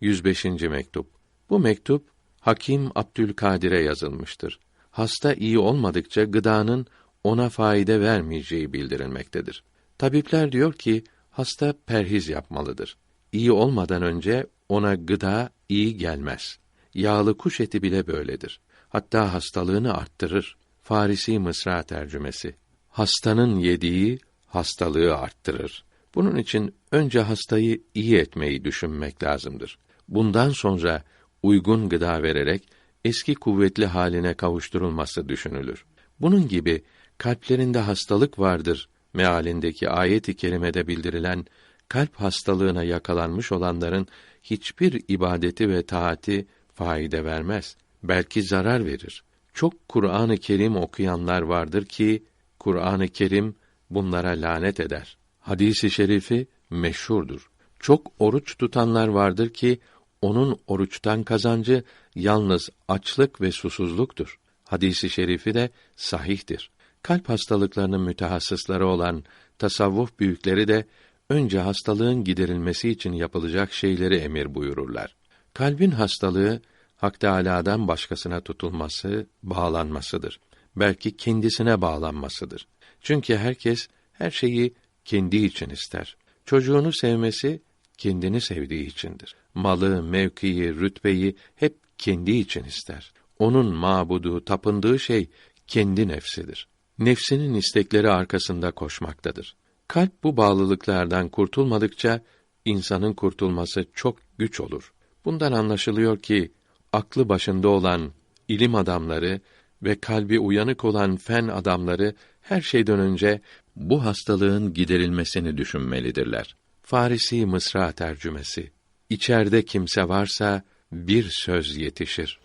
105. mektup. Bu mektup Hakim Abdülkadir'e yazılmıştır. Hasta iyi olmadıkça gıdanın ona fayda vermeyeceği bildirilmektedir. Tabipler diyor ki hasta perhiz yapmalıdır. İyi olmadan önce ona gıda iyi gelmez. Yağlı kuş eti bile böyledir. Hatta hastalığını arttırır. Farisi Mısra tercümesi. Hastanın yediği hastalığı arttırır. Bunun için önce hastayı iyi etmeyi düşünmek lazımdır. Bundan sonra uygun gıda vererek eski kuvvetli haline kavuşturulması düşünülür. Bunun gibi kalplerinde hastalık vardır mealindeki ayet-i kerimede bildirilen kalp hastalığına yakalanmış olanların hiçbir ibadeti ve taati faide vermez. Belki zarar verir. Çok Kur'an-ı Kerim okuyanlar vardır ki Kur'an-ı Kerim bunlara lanet eder. Hadisi şerifi meşhurdur. Çok oruç tutanlar vardır ki onun oruçtan kazancı yalnız açlık ve susuzluktur. Hadisi şerifi de sahihtir. Kalp hastalıklarının mütehassısları olan tasavvuf büyükleri de önce hastalığın giderilmesi için yapılacak şeyleri emir buyururlar. Kalbin hastalığı Hak Teâlâ'dan başkasına tutulması, bağlanmasıdır. Belki kendisine bağlanmasıdır. Çünkü herkes her şeyi kendi için ister. Çocuğunu sevmesi kendini sevdiği içindir. Malı, mevkiyi, rütbeyi hep kendi için ister. Onun mabudu, tapındığı şey kendi nefsidir. Nefsinin istekleri arkasında koşmaktadır. Kalp bu bağlılıklardan kurtulmadıkça insanın kurtulması çok güç olur. Bundan anlaşılıyor ki aklı başında olan ilim adamları ve kalbi uyanık olan fen adamları her şeyden önce bu hastalığın giderilmesini düşünmelidirler. Farisi Mısra tercümesi. İçeride kimse varsa bir söz yetişir.